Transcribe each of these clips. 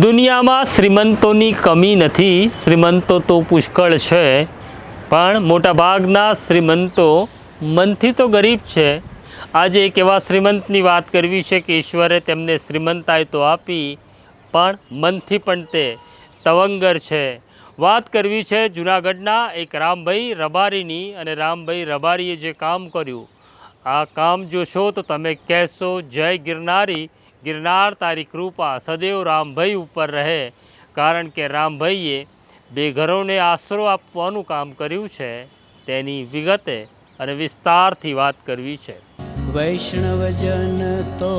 દુનિયામાં શ્રીમંતોની કમી નથી, શ્રીમંતો તો પુષ્કળ છે, પણ મોટાભાગના શ્રીમંતો મનથી તો ગરીબ છે. આજે એક એવા શ્રીમંતની વાત કરવી છે કે ઈશ્વરે તેમને શ્રીમંતાય તો આપી, પણ મનથી પણ તે તવંગર છે. વાત કરવી છે જૂનાગઢના એક રામભાઈ રબારીની અને રામભાઈ રબારીએ જે કામ કર્યું, આ કામ જોશો તો તમે કહેશો, જય ગિરનારી ગિરનાર તારી કૃપા સદૈવ રામભાઈ ઉપર રહે કારણ કે રામભાઈએ બેઘરોને આશરો આપવાનું કામ કર્યું છે તેની વિગતે અને વિસ્તારથી વાત કરવી છે. વૈષ્ણવજન તો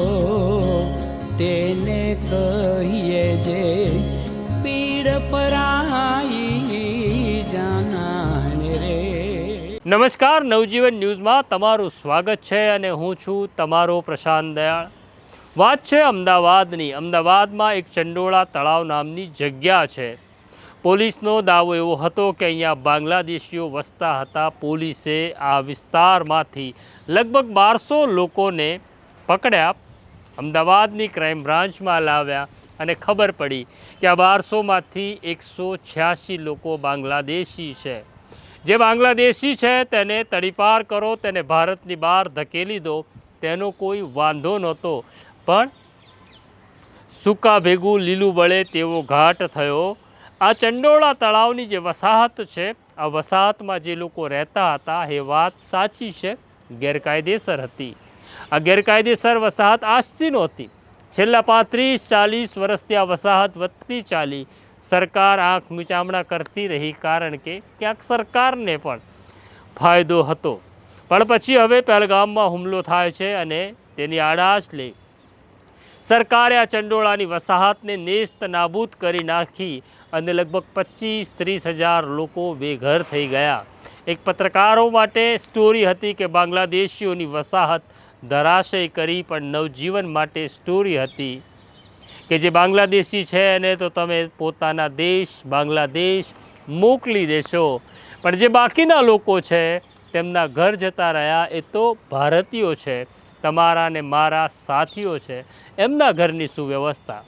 તેને કહીએ જે પીડ પરાઈ જાનાને રે. નમસ્કાર નવજીવન ન્યૂઝમાં તમારું સ્વાગત છે અને હું છું તમારો પ્રશાંત દયાળ. વાત છે અમદાવાદની. અમદાવાદમાં એક ચંડોળા તળાવ નામની જગ્યા છે. પોલીસનો દાવો એવો હતો કે અહીંયા બાંગ્લાદેશીઓ વસતા હતા. પોલીસે આ વિસ્તારમાંથી લગભગ બારસો લોકોને પકડ્યા, અમદાવાદની ક્રાઇમ બ્રાન્ચમાં લાવ્યા અને ખબર પડી કે આ બારસોમાંથી એકસો છ્યાસી લોકો બાંગ્લાદેશી છે. જે બાંગ્લાદેશી છે તેને તડીપાર કરો, તેને ભારતની બહાર ધકેલી દો, તેનો કોઈ વાંધો નહોતો. પણ સૂકા ભેગું લીલું બળે તેવો ઘાટ થયો. આ ચંડોળા તળાવની જે વસાહત છે, આ વસાહતમાં જે લોકો રહેતા હતા, એ વાત સાચી છે, ગેરકાયદેસર હતી. આ ગેરકાયદેસર વસાહત આજથી નહોતી છેલ્લા પાંત્રીસ, ચાલીસ વર્ષથી આ વસાહત વધતી ચાલી. સરકાર આંખ મીચામણા કરતી રહી કારણ કે ક્યાંક સરકારને પણ ફાયદો હતો. પણ પછી હવે પહેલગામમાં હુમલો થાય છે અને તેની આડાશ લઈ સરકારે આ ચંડોળાની વસાહતને નેસ્ત નાબૂદ કરી નાખી અને લગભગ પચીસ ત્રીસ હજાર લોકો બેઘર થઈ ગયા. એક પત્રકારો માટે સ્ટોરી હતી કે બાંગ્લાદેશીઓની વસાહત ધરાશય કરી પણ નવજીવન માટે સ્ટોરી હતી કે જે બાંગ્લાદેશી છે એને તો તમે પોતાના દેશ, બાંગ્લાદેશ મોકલી દેશો. પણ જે બાકીના લોકો છે, તેમના ઘર જતા રહ્યા એ તો ભારતીયો છે. તમારા ને મારા સાથીઓ છે, એમના ઘરની સુવ્યવસ્થા.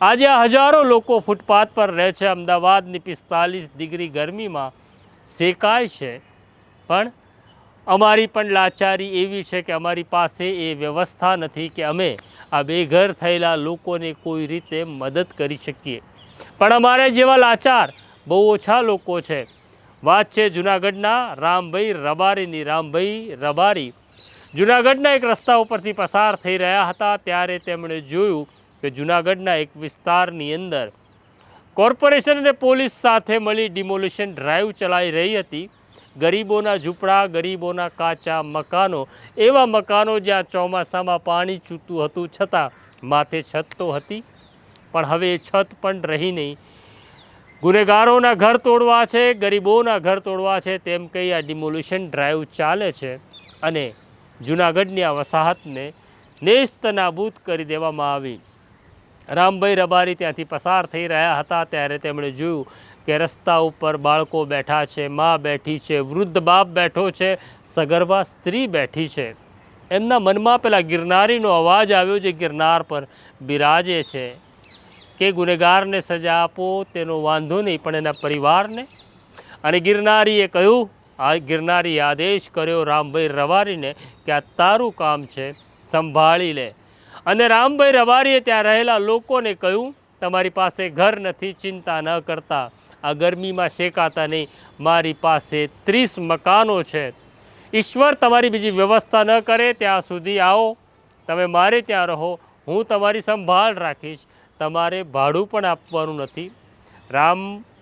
આજે હજારો લોકો ફૂટપાથ પર રહે છે, અમદાવાદની પિસ્તાલીસ ડિગ્રી ગરમીમાં શેકાય છે. પણ અમારી પણ લાચારી એવી છે કે અમારી પાસે એ વ્યવસ્થા નથી કે અમે આ બેઘર થયેલા લોકોને કોઈ રીતે મદદ કરી શકીએ. પણ અમારે જેવા લાચાર બહુ ઓછા લોકો છે. વાત છે જુનાગઢના રામભાઈ રબારીની. રામભાઈ રબારી જુનાગઢના એક રસ્તા ઉપરથી પસાર થઈ રહ્યા હતા, ત્યારે તેમણે જોયું કે જુનાગઢના એક વિસ્તારની અંદર કોર્પોરેશન અને પોલીસ સાથે મળી ડિમોલિશન ડ્રાઈવ ચલાવી રહી હતી. ગરીબોના ઝૂંપડા, ગરીબોના કાચા મકાનો, એવા મકાનો જ્યાં ચોમાસામાં પાણી છૂટતું હતું છતાં માથે છત તો હતી, પણ હવે છત પણ રહી નહીં. ગુનેગારોના ઘર તોડવા છે, ગરીબોના ઘર તોડવા છે, તેમ કહી આ ડિમોલિશન ડ્રાઈવ ચાલે છે અને જૂનાગઢની આ વસાહતને નેસ્ત નાબૂદ કરી દેવામાં આવી. રામભાઈ રબારી ત્યાંથી પસાર થઈ રહ્યા હતા ત્યારે તેમણે જોયું કે રસ્તા ઉપર બાળકો બેઠા છે, મા બેઠી છે, વૃદ્ધ બાપ બેઠો છે, સગર્ભા સ્ત્રી બેઠી છે. એમના મનમાં પેલા ગિરનારીનો અવાજ આવ્યો જે ગિરનાર પર બિરાજે છે. કે ગુનેગારને સજા આપો તેનો વાંધો નહીં, પણ એના પરિવારને? અને ગિરનારીએ કહ્યું આ ગિરનારી આદેશ કર્યો રામભાઈ રવારીને કે આ તારું કામ છે, સંભાળી લે. અને રામભાઈ રવારીએ ત્યાં રહેલા લોકોને કહ્યું, તમારી પાસે ઘર નથી, ચિંતા ન કરતા. આ ગરમીમાં શેકાતા નહીં. મારી પાસે ત્રીસ મકાનો છે. ઈશ્વર તમારી બીજી વ્યવસ્થા ન કરે, ત્યાં સુધી આવો. તમે મારે ત્યાં રહો. હું તમારી સંભાળ રાખીશ. તમારે ભાડું પણ આપવાનું નથી.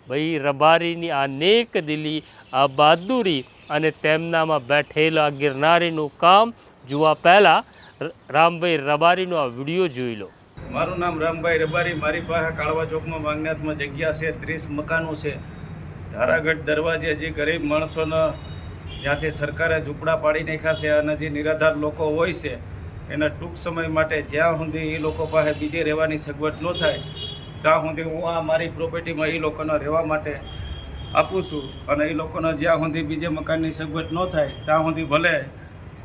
રામભાઈ રબારીની આ નેક દિલી, આ બહાદુરી અને તેમનામાં બેઠેલા ગિરનારીનું કામ જોવા પહેલાં રામભાઈ રબારીનો આ વીડિયો જોઈ લો. મારું નામ રામભાઈ રબારી. મારી પાસે કાળવા ચોકમાં વાંગનાથમાં જગ્યા છે, ત્રીસ મકાનો છે. ધારાગઢ દરવાજે જે ગરીબ માણસોને જ્યાંથી સરકારે ઝૂંપડા પાડી નાખ્યા છે અને જે નિરાધાર લોકો હોય છે, એના ટૂંક સમય માટે જ્યાં સુધી એ લોકો પાસે બીજે રહેવાની સગવડ ન થાય ત્યાં સુધી હું આ મારી પ્રોપર્ટીમાં એ લોકોને રહેવા માટે આપું છું. અને એ લોકોને જ્યાં સુધી બીજે મકાનની સગવડ ન થાય, ત્યાં સુધી ભલે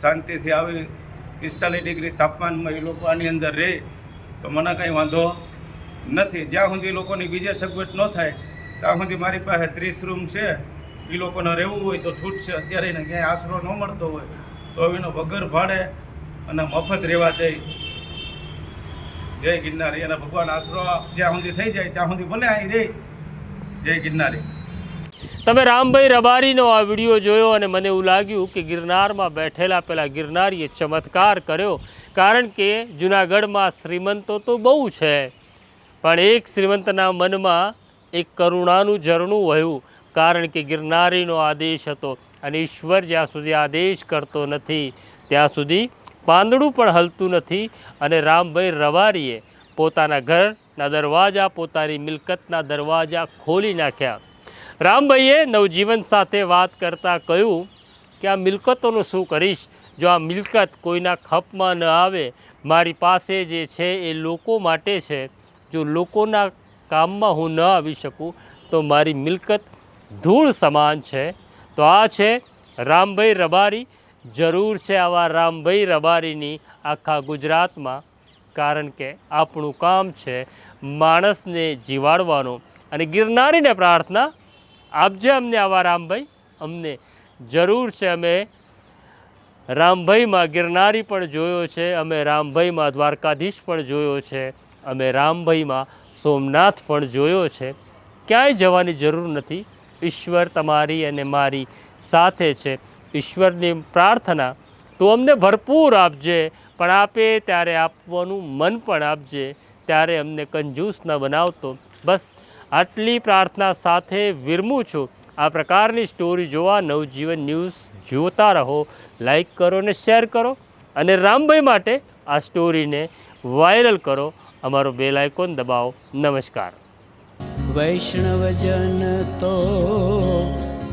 શાંતિથી આવી પિસ્તાલીસ ડિગ્રી તાપમાનમાં એ લોકો આની અંદર રહે, તો મને કંઈ વાંધો નથી. જ્યાં સુધી લોકોની બીજે સગવડ ન થાય, ત્યાં સુધી મારી પાસે ત્રીસ રૂમ છે. એ લોકોને રહેવું હોય તો છૂટ છે. અત્યારે એને ક્યાંય આશરો ન મળતો હોય, તો એનો વગર ભાડે અને મફત રહેવા દે. જય ગિરનારી. અને ભગવાન આશરો જ્યાં સુધી થઈ જાય, ત્યાં સુધી ભલે અહીં રહે. જય ગિરનારી. તમે રામભાઈ રબારીનો આ વીડિયો જોયો અને મને એવું લાગ્યું કે ગિરનારમાં બેઠેલા પેલા ગિરનારીએ ચમત્કાર કર્યો, કારણ કે જુનાગઢમાં શ્રીમંતો તો બહુ છે. પણ એક શ્રીમંતના મનમાં એક કરુણાનું ઝરણું વહ્યું, કારણ કે ગિરનારીનો આદેશ હતો અને ઈશ્વર જ્યાં સુધી આદેશ કરતો નથી, ત્યાં સુધી પાંદડું પણ હલતું નથી અને રામભાઈ રવારીએ પોતાના ઘરના દરવાજા, પોતાની મિલકતના દરવાજા ખોલી નાખ્યા. રામભાઈએ નવજીવન સાથે વાત કરતાં કહ્યું કે, આ મિલકતોનું શું કરીશ? જો આ મિલકત કોઈના ખપમાં ન આવે, મારી પાસે જે છે એ લોકો માટે છે. જો લોકોના કામમાં હું ન આવી શકું, તો મારી મિલકત ધૂળ સમાન છે. તો આ છે રામભાઈ રબારી જરૂર છે આવા રામભાઈ રબારીની આખા ગુજરાતમાં, કારણ કે આપણું કામ છે માણસને જીવાડવાનું અને ગિરનારીને પ્રાર્થના. આપજે અમને આવા રામભાઈ, અમને જરૂર છે અમે રામભાઈમાં ગિરનારી પણ જોયો છે, અમે રામભાઈમાં દ્વારકાધીશ પણ જોયો છે, અમે રામભાઈમાં સોમનાથ પણ જોયો છે. ક્યાંય જવાની જરૂર નથી. ઈશ્વર તમારી અને મારી સાથે છે. ઈશ્વરની પ્રાર્થના, તો અમને ભરપૂર આપજે, પણ આપે ત્યારે આપવાનું મન પણ આપજે, ત્યારે અમને કંજૂસ ન બનાવતો. બસ, આટલી પ્રાર્થના સાથે વિરમું છું. આ પ્રકારની સ્ટોરી જોવા નવજીવન ન્યૂઝ જોતા રહો, લાઈક કરો અને શેર કરો. અને રામભાઈ માટે આ સ્ટોરીને વાયરલ કરો. અમારો બેલ આઇકોન દબાવો. નમસ્કાર. વૈષ્ણવજન તો